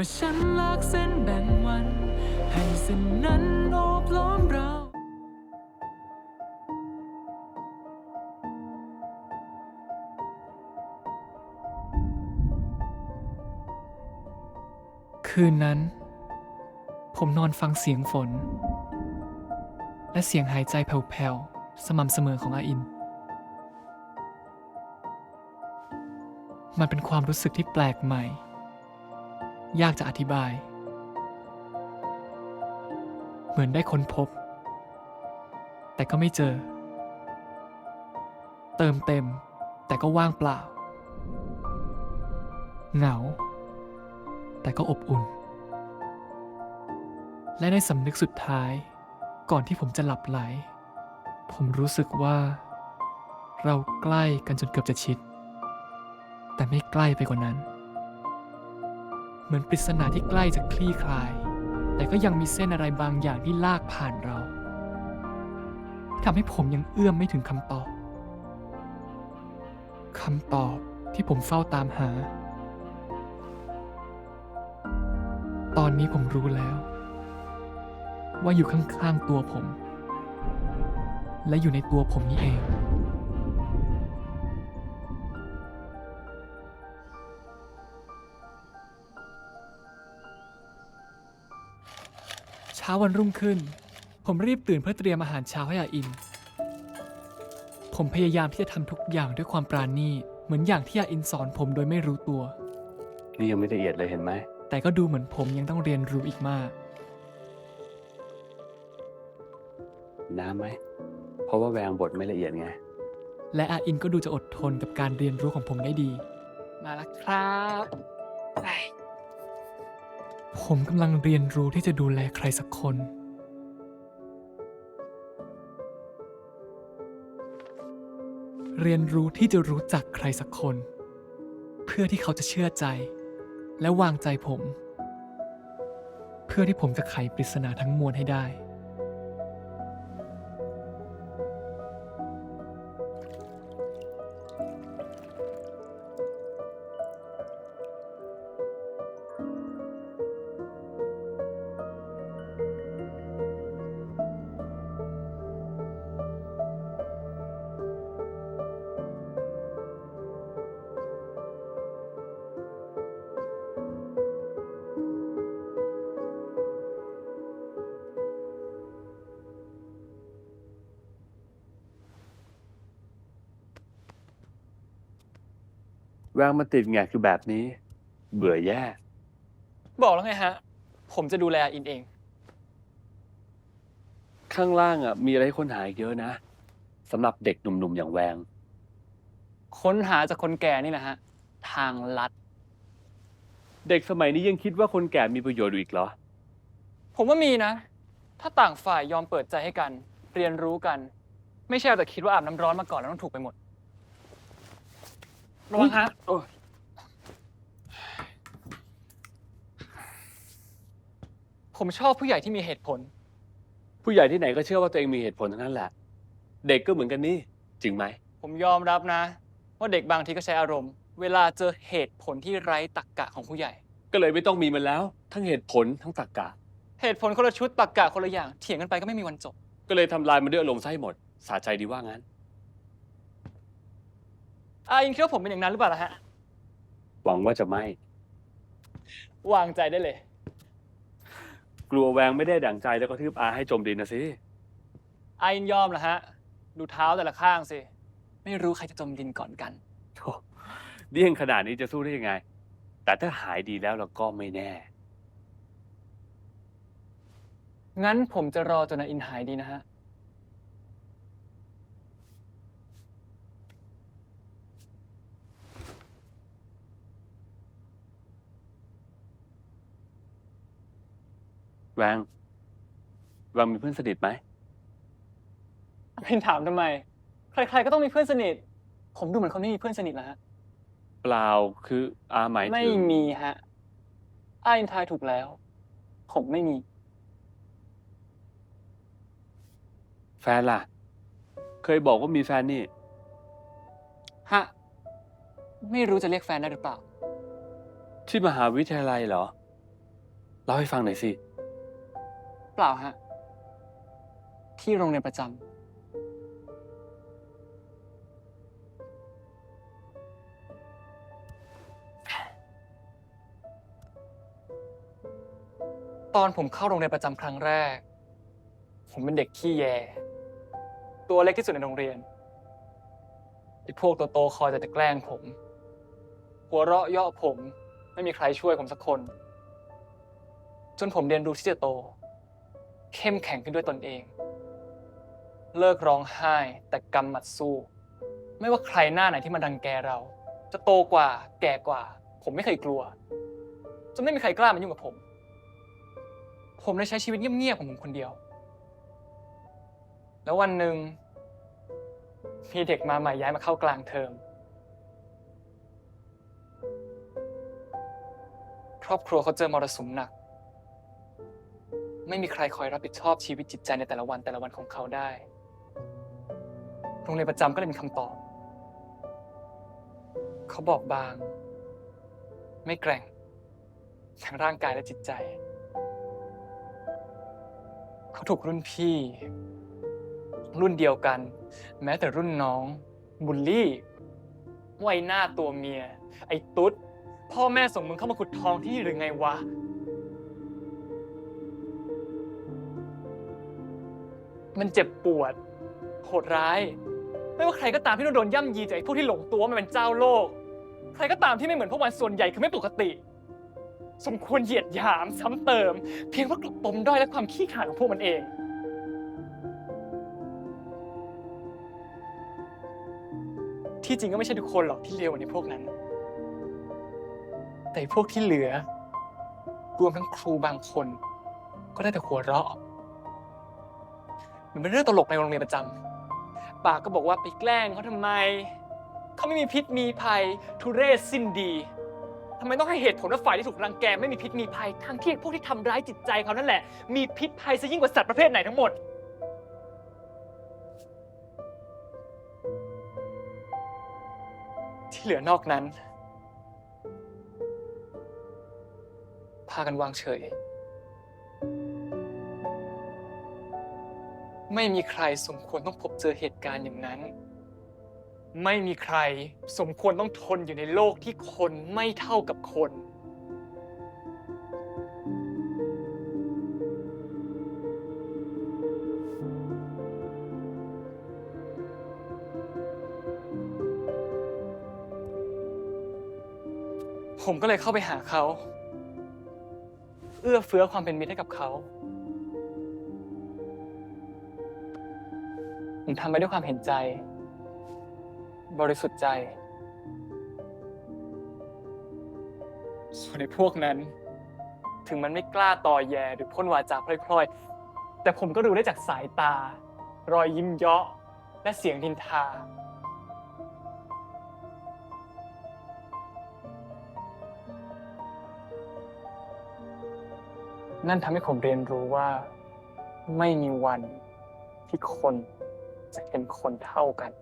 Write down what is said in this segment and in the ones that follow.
มื่อฉันลากเส้นแบ่งวัน ให้เส้นนั้นโอบล้อมเราคืนนั้น ผมนอนฟังเสียงฝน และเสียงหายใจแผ่วๆ สม่ำเสมอของอาอิน มันเป็นความรู้สึกที่แปลกใหม่ ยากจะอธิบาย เหมือนได้ค้นพบ แต่ก็ไม่เจอ เติมเต็ม แต่ก็ว่างเปล่า เหงา แต่ก็อบอุ่น และในสำนึกสุดท้าย ก่อนที่ผมจะหลับไหล ผมรู้สึกว่า เราใกล้กันจนเกือบจะชิด แต่ไม่ใกล้ไปกว่านั้น เหมือนปริศนาที่ใกล้จะคลี่คลาย แต่ก็ยังมีเส้นอะไรบางอย่างที่ลากผ่านเราทำให้ผมยังเอื้อมไม่ถึงคำตอบคำตอบที่ผมเฝ้าตามหา ตอนนี้ผมรู้แล้ว ว่าอยู่ข้างๆตัวผม และอยู่ในตัวผมนี่เอง ช้าวันรุ่งขึ้น ผมรีบตื่นเพื่อเตรียมอาหารเช้าให้อาอิน ผมพยายามที่จะทำทุกอย่างด้วยความปราณีตเหมือนอย่างที่อาอินสอนผมโดยไม่รู้ตัว นี่ยังไม่ละเอียดเลยเห็นไหม แต่ก็ดูเหมือนผมยังต้องเรียนรู้อีกมาก น้ำไหม เพราะว่าแวงบทไม่ละเอียดไง และอาอินก็ดูจะอดทนกับการเรียนรู้ของผมได้ดี มาแล้วครับไป ผมกำลังเรียนรู้ที่จะดูแลใครสักคน เรียนรู้ที่จะรู้จักใครสักคน เพื่อที่เขาจะเชื่อใจ และวางใจผม เพื่อที่ผมจะไขปริศนาทั้งมวลให้ได้ แวงมันติดไงคือแบบนี้ เบื่อแย่ บอกแล้วไงฮะ ผมจะดูแลอาอินเอง ข้างล่างอะ มีอะไรให้ค้นหาอีกเยอะนะสำหรับเด็กหนุ่มๆอย่างแวง ค้นหาจากคนแก่นี่แหละฮะ ทางลัด เด็กสมัยนี้ยังคิดว่าคนแก่มีประโยชน์อยู่อีกเหรอ ผมว่ามีนะ ถ้าต่างฝ่ายยอมเปิดใจให้กัน เรียนรู้กัน ไม่ใช่เอาแต่คิดว่าอาบน้ำร้อนมาก่อนแล้วต้องถูกไปหมด ระวังฮะโอ้ยผมชอบผู้ใหญ่ที่มีเหตุผล ผู้ใหญ่ที่ไหนก็เชื่อว่าตัวเองมีเหตุผลทั้งนั้นแหละ เด็กก็เหมือนกันนี่ จริงไหม ผมยอมรับนะ ว่าเด็กบางทีก็ใช้อารมณ์ เวลาเจอเหตุผลที่ไร้ตรรกกะของผู้ใหญ่ ก็เลยไม่ต้องมีมันแล้ว ทั้งเหตุผลทั้งตรรกะ เหตุผลคนละชุดตรรกกะคนละอย่าง เถียงกันไปก็ไม่มีวันจบ ก็เลยทำลายมันด้วยอารมณ์ซะให้หมด สาใจดีว่างั้น อายิงคิดว่าผมเป็นอย่างนั้นหรือเปล่าล่ะฮะ หวังว่าจะไม่ วางใจได้เลย กลัวแวงไม่ได้ดั่งใจแล้วก็ทืบอาให้จมดินนะสิ อายินยอมเหรอฮะ ดูเท้าแต่ละข้างสิ ไม่รู้ใครจะจมดินก่อนกันโธ่เดี่ยงขนาดนี้จะสู้ได้ยังไง แต่ถ้าหายดีแล้วเราก็ไม่แน่ งั้นผมจะรอจนอาอินหายดีนะฮะ แวงแวงมีเพื่อนสนิทไหมเป็นถามทำไม ใครๆก็ต้องมีเพื่อนสนิท ผมดูเหมือนคนไม่มีเพื่อนสนิทแล้วฮะ เปล่าคืออาหมายถึงไม่มีฮะอาอินทายถูกแล้ว ผมไม่มี แฟนล่ะ เคยบอกว่ามีแฟนนี่ ฮะ ไม่รู้จะเรียกแฟนได้หรือเปล่า ที่มหาวิทยาลัยเหรอ เล่าให้ฟังหน่อยสิ เปล่าฮะ ที่โรงเรียนประจำ ตอนผมเข้าโรงเรียนประจำครั้งแรก ผมเป็นเด็กขี้แย ตัวเล็กที่สุดในโรงเรียนไอ้พวกตัวโตคอยแต่จะแกล้งผม หัวเราะเยาะผม ไม่มีใครช่วยผมสักคน จนผมเรียนรู้ที่จะโต เข้มแข็งขึ้นด้วยตนเอง เลิกร้องไห้แต่กำหมัดสู้ ไม่ว่าใครหน้าไหนที่มันรังแกเรา จะโตกว่า แก่กว่า ผมไม่เคยกลัวจนไม่มีใครกล้ามายุ่งกับผม ผมเลยใช้ชีวิตเงียบๆของผมคนเดียว แล้ววันหนึ่งมีเด็กมาใหม่ย้ายมาเข้ากลางเทอม ครอบครัวเขาเจอมรสุมหนัก ไม่มีใครคอยรับผิดชอบชีวิตจิตใจในแต่ละวันแต่ละวันของเขาได้ โรงเรียนประจำก็เลยมีคำตอบ เขาบอกบาง ไม่แกร่งทั้งร่างกายและจิตใจ เขาถูกรุ่นพี่ รุ่นเดียวกัน แม้แต่รุ่นน้อง บุลลี่ไว้หน้าตัวเมีย ไอ้ตุ๊ด พ่อแม่ส่งมึงเข้ามาขุดทองที่หรือไงวะ มันเจ็บปวด โหดร้าย ไม่ว่าใครก็ตามที่โดนย่ำยีจากไอ้พวกที่หลงตัวว่ามันเป็นเจ้าโลก ใครก็ตามที่ไม่เหมือนพวกมันส่วนใหญ่คือไม่ปกติ สมควรเหยียดหยามซ้ำเติม เพียงเพราะกลบปมด้อยและความขี้ขลาดของพวกมันเองที่จริงก็ไม่ใช่ทุกคนหรอกที่เลวในพวกนั้น แต่พวกที่เหลือ รวมทั้งครูบางคน ก็ได้แต่หัวเราะ มันเป็นเรื่องตลกในโรงเรียนประจำปากก็บอกว่าไปแกล้งเขาทำไม เขาไม่มีพิษมีภัยทุเรศสิ้นดีทำไมต้องให้เหตุผลว่าฝ่ายที่ถูกรังแกไม่มีพิษมีภัยทั้งที่พวกที่ทำร้ายจิตใจเขานั่นแหละ มีพิษภัยซะยิ่งกว่าสัตว์ประเภทไหนทั้งหมด ที่เหลือนอกนั้น พากันวางเฉย ไม่มีใครสมควรต้องพบเจอเหตุการณ์อย่างนั้น ไม่มีใครสมควรต้องทนอยู่ในโลกที่คนไม่เท่ากับคน ผมก็เลยเข้าไปหาเขา เอื้อเฟื้อความเป็นมิตรให้กับเขา ผมทำไปด้วยความเห็นใจ บริสุทธิ์ใจ ส่วนในพวกนั้น ถึงมันไม่กล้าต่อแยหรือพ่นวาจาพล่อยๆ แต่ผมก็รู้ได้จากสายตา รอยยิ้มเยาะ และเสียงดินทา นั่นทำให้ผมเรียนรู้ว่า ไม่มีวันที่คน จะเป็นคนเท่ากัน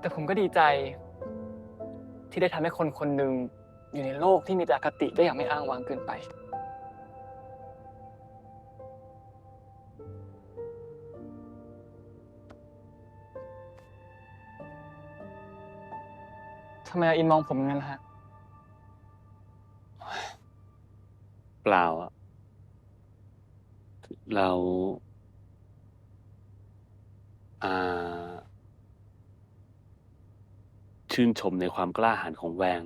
แต่ผมก็ดีใจ ที่ได้ทำให้คนคนหนึ่งอยู่ในโลกที่มีแต่อคติได้อย่างไม่อ้างว้างเกินไป ทำไมอาอินมองผมงั้นล่ะฮะ เปล่าอะเราอ่าชื่นชมในความกล้าหาญของแวง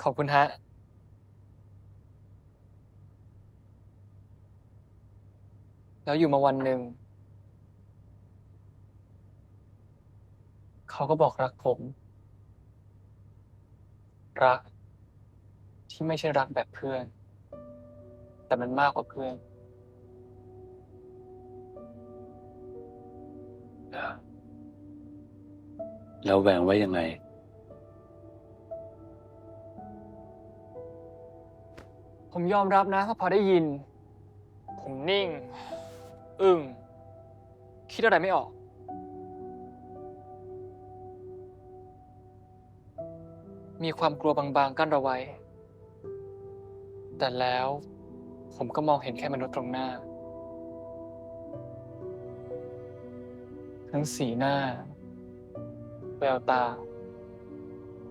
ขอบคุณฮะ แล้วอยู่มาวันหนึ่ง เขาก็บอกรักผม รัก ที่ไม่ใช่รักแบบเพื่อน แต่มันมากกว่าเพื่อน แล้วแวงว่ายังไง ผมยอมรับนะว่าพอได้ยิน ผมนิ่ง อึ้งคิดอะไรไม่ออก มีความกลัวบางๆกั้นเราไว้ แต่แล้วผมก็มองเห็นแค่มนุษย์ตรงหน้า ทั้งสีหน้า แววตา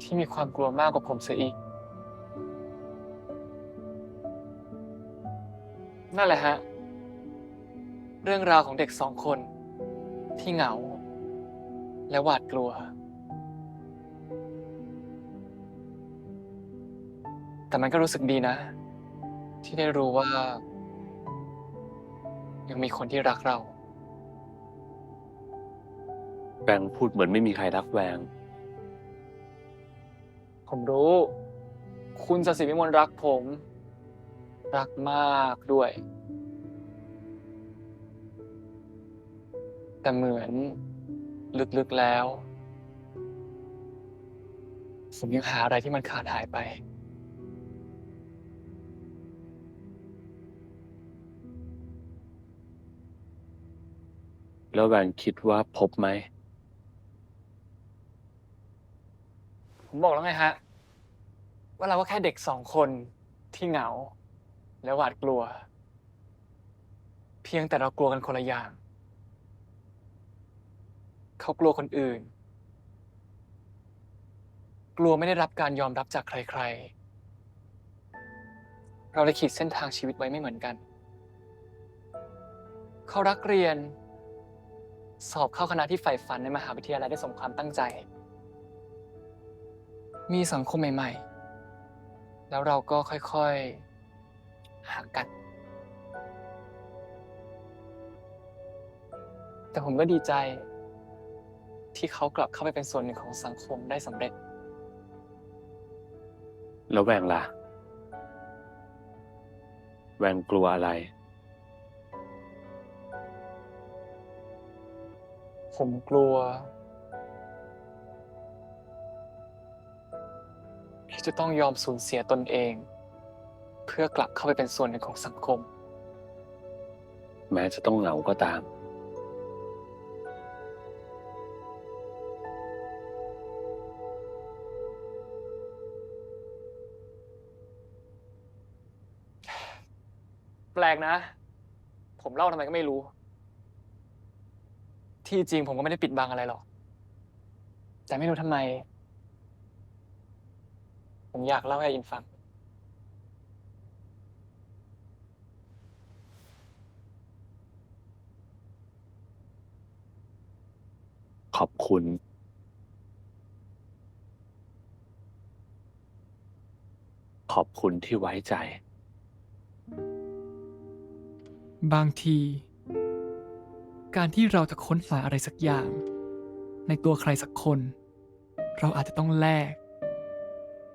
ที่มีความกลัวมากกว่าผมเสียอีก นั่นแหละฮะ เรื่องราวของเด็กสองคนที่เหงา และหวาดกลัว แต่มันก็รู้สึกดีนะ ที่ได้รู้ว่า ยังมีคนที่รักเราแบงค์พูดเหมือนไม่มีใครรักแวง ผมรู้ คุณสศิวิมลรักผม รักมากด้วย แต่เหมือนลึกๆแล้ว ผมยังหาอะไรที่มันขาดหายไป แล้วแหวงคิดว่าพบไหม ผมบอกแล้วไงฮะ ว่าเราก็แค่เด็กสองคนที่เหงา และหวาดกลัว เพียงแต่เรากลัวกันคนละอย่าง เขากลัวคนอื่น กลัวไม่ได้รับการยอมรับจากใคร ๆ เราเลยขีดเส้นทางชีวิตไว้ไม่เหมือนกัน เขารักเรียน สอบเข้าคณะที่ใฝ่ฝันในมหาวิทยาลัยได้สมความตั้งใจ มีสังคมใหม่ ๆ แล้วเราก็ค่อยๆห่ากัน แต่ผมก็ดีใจ ที่เขากลับเข้าไปเป็นส่วนหนึ่งของสังคมได้สำเร็จ แล้วแวงล่ะ แวงกลัวอะไร ผมกลัว ที่จะต้องยอมสูญเสียตนเอง เพื่อกลับเข้าไปเป็นส่วนหนึ่งของสังคม แม้จะต้องเหงาก็ตาม แปลกนะ ผมเล่าทำไมก็ไม่รู้ ที่จริงผมก็ไม่ได้ปิดบังอะไรหรอก แต่ไม่รู้ทำไม ผมอยากเล่าให้อินฟัง ขอบคุณ ขอบคุณที่ไว้ใจ บางที การที่เราจะค้นหาอะไรสักอย่าง ในตัวใครสักคน เราอาจจะต้องแลก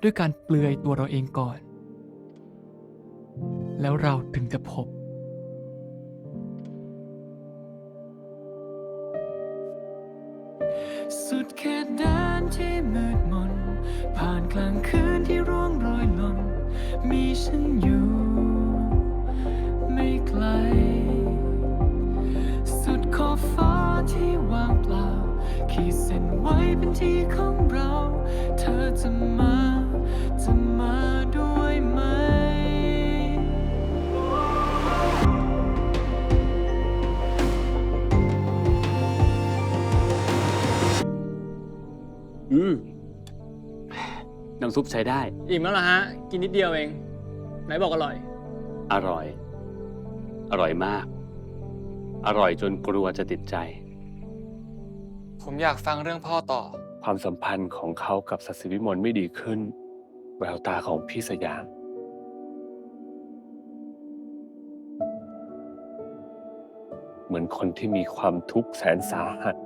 ด้วยการเปลือยตัวเราเองก่อน แล้วเราถึงจะพบ สุดเขตแดนที่มืดมน ผ่านกลางคืนที่ร่วงโรยหล่นมีฉันอยู่ ขีดเส้นไว้เป็นที่ของเรา เธอจะมา จะมาด้วยไหม อืมน้ำซุปใช้ได้ อิ่มแล้วล่ะฮะ กินนิดเดียวเอง ไหนบอกอร่อย อร่อย อร่อยมาก อร่อยจนกลัวจะติดใจ ผมอยากฟังเรื่องพ่อต่อ ความสัมพันธ์ของเขากับสัสิวิมลไม่ดีขึ้น แววตาของพี่สยาม เหมือนคนที่มีความทุกข์แสนสาหัส